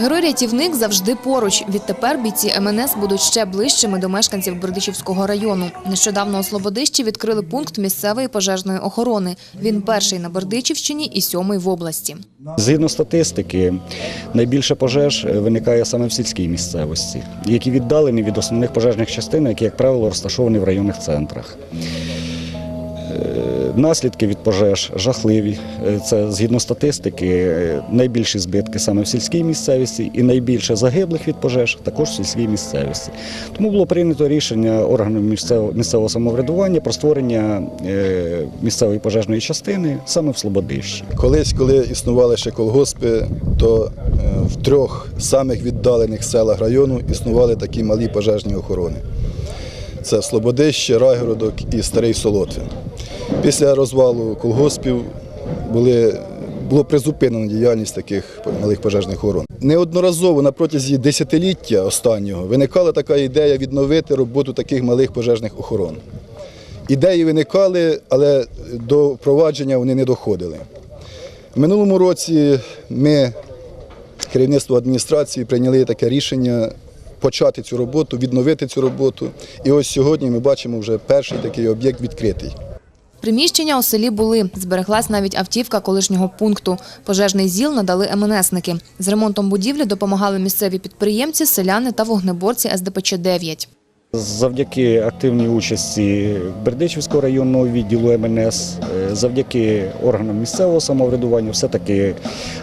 Герой-рятівник завжди поруч. Відтепер бійці МНС будуть ще ближчими до мешканців Бердичівського району. Нещодавно у Слободищі відкрили пункт місцевої пожежної охорони. Він перший на Бердичівщині і сьомий в області. Згідно статистики, найбільше пожеж е, виникає саме в сільській місцевості, які віддалені від основних пожежних частин, які, як правило, розташовані в районних центрах. Наслідки від пожеж жахливі. Е, Це згідно статистики, е, найбільші збитки саме в сільській місцевості і найбільше загиблих від пожеж також в сільській місцевості. Тому було прийнято рішення органів місцевого, самоврядування про створення е, місцевої пожежної частини саме в Слободищі. Колись, коли існували ще колгоспи, то в трьох самих віддалених селах району існували такі малі пожежні охорони. Це Слободище, Райгородок і Старий Солотвин. Після розвалу колгоспів були, було призупинено діяльність таких малих пожежних охорон. Неодноразово на протязі десятиліття останнього виникала така ідея відновити роботу таких малих пожежних охорон. Ідеї виникали, але до впровадження вони не доходили. В минулому році ми, керівництво адміністрації, прийняли таке рішення почати цю роботу, відновити цю роботу. І ось сьогодні ми бачимо вже перший такий об'єкт відкритий. Приміщення у селі були. Збереглась навіть автівка колишнього пункту. Пожежний зіл надали МНСники. З ремонтом будівлі допомагали місцеві підприємці, селяни та вогнеборці СДПЧ-9. Завдяки активній участі Бердичівського районного відділу МНС, е, завдяки органам місцевого самоврядування, все-таки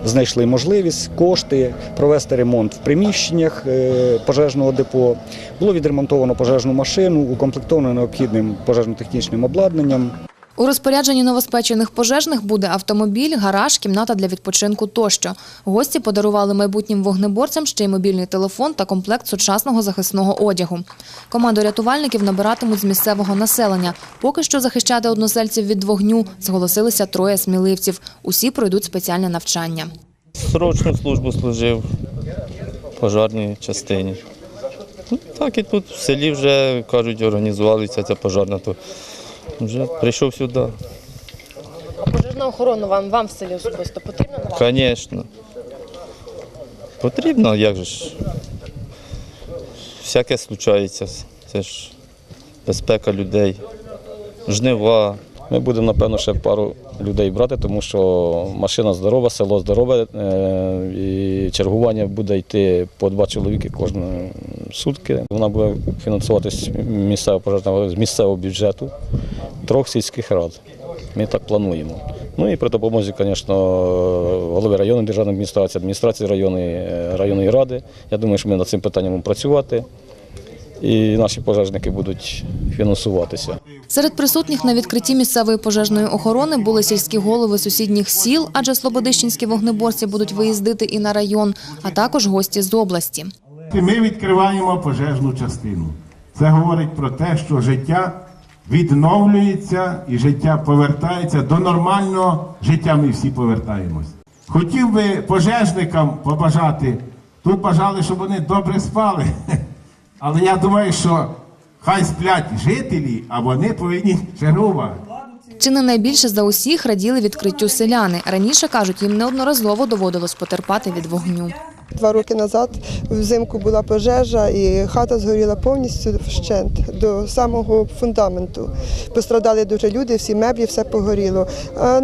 знайшли можливість, кошти провести ремонт в приміщеннях е, пожежного депо. Було відремонтовано пожежну машину, укомплектовано необхідним пожежно-технічним обладнанням. У розпорядженні новоспечених пожежних буде автомобіль, гараж, кімната для відпочинку тощо. Гості подарували майбутнім вогнеборцям ще й мобільний телефон та комплект сучасного захисного одягу. Команду рятувальників набиратимуть з місцевого населення. Поки що захищати односельців від вогню зголосилися троє сміливців. Усі пройдуть спеціальне навчання. Срочну службу служив пожарній частині. Ну, так і тут в селі вже кажуть, організувалася ця пожарна, то вже прийшов сюди. А пожежна охорона вам, вам в селі особисто потрібна? наразі? Звісно. Потрібно, як же ж. Всяке случається. Це ж безпека людей, жнива. Ми будемо, напевно, ще пару людей брати, тому що машина здорова, село здорове, е, і чергування буде йти по два чоловіки кожні сутки. Вона буде фінансуватись місцево пожежна з місцевого бюджету трьох сільських рад. Ми так плануємо. Ну і при допомозі, звісно, голови районної державної адміністрації, адміністрації районної, е, районної ради. Я думаю, що ми над цим питанням будемо працювати. І наші пожежники будуть фінансуватися. Серед присутніх на відкритті місцевої пожежної охорони були сільські голови сусідніх сіл, адже слободищенські вогнеборці будуть виїздити і на район, а також гості з області. Ми відкриваємо пожежну частину. Це говорить про те, що життя відновлюється і життя повертається до нормального життя. Ми всі повертаємось. Хотів би пожежникам побажати. Тут бажали, щоб вони добре спали. Але я думаю, що хай сплять жителі, а вони повинні чергувати. Чи не найбільше за усіх раділи відкриттю селяни. Раніше кажуть, їм неодноразово доводилось потерпати від вогню. Два роки назад взимку була пожежа і хата згоріла повністю вщент до самого фундаменту. Пострадали дуже люди, всі меблі, все погоріло. А,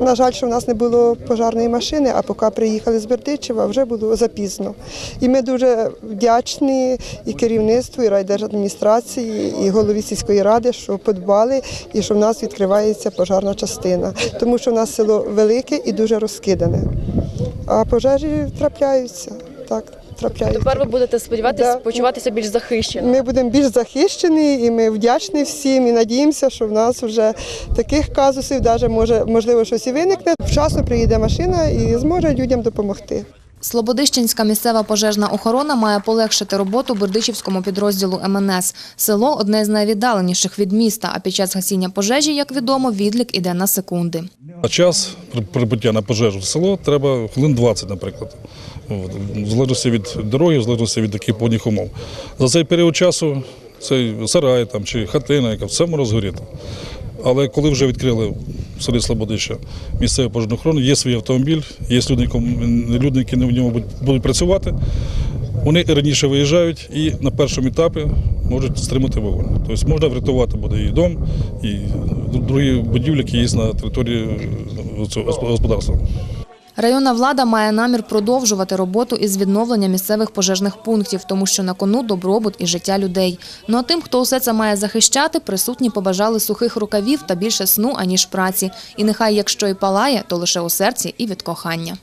на жаль, що в нас не було пожарної машини, а поки приїхали з Бердичева, вже було запізно. І ми дуже вдячні і керівництву, і райдержадміністрації, і голові сільської ради, що подбали і що в нас відкривається пожарна частина, тому що в нас село велике і дуже розкидане. А пожежі трапляються. Так, трапляються. Тепер ви будете сподіватися Да. почуватися більш захищено. Ми будемо більш захищені і ми вдячні всім і надіємося, що в нас вже таких казусів, навіть може, можливо, щось і виникне. Вчасно приїде машина і зможе людям допомогти. Слободищенська місцева пожежна охорона має полегшити роботу Бердичівському підрозділу МНС. Село одне з найвіддаленіших від міста, а під час гасіння пожежі, як відомо, відлік іде на секунди. А час при- прибуття на пожежу в село треба хвилин 20, наприклад. В залежності від дороги, в залежності від таких погодних умов. За цей період часу цей сарай там, чи хатина, яка все може згоріти. Але коли вже відкрили в селі Слободища місцевої пожежної охорони, є свій автомобіль, є люди, люди, які в ньому будуть- працювати. Вони раніше виїжджають і на першому етапі можуть стримати вогонь. Тобто можна врятувати буде і дом, і другі будівлі, які є на території е, господарства. Районна влада має намір продовжувати роботу із відновлення місцевих пожежних пунктів, тому що на кону добробут і життя людей. Ну а тим, хто усе це має захищати, присутні побажали сухих рукавів та більше сну, аніж праці. І нехай, якщо і палає, то лише у серці і від кохання.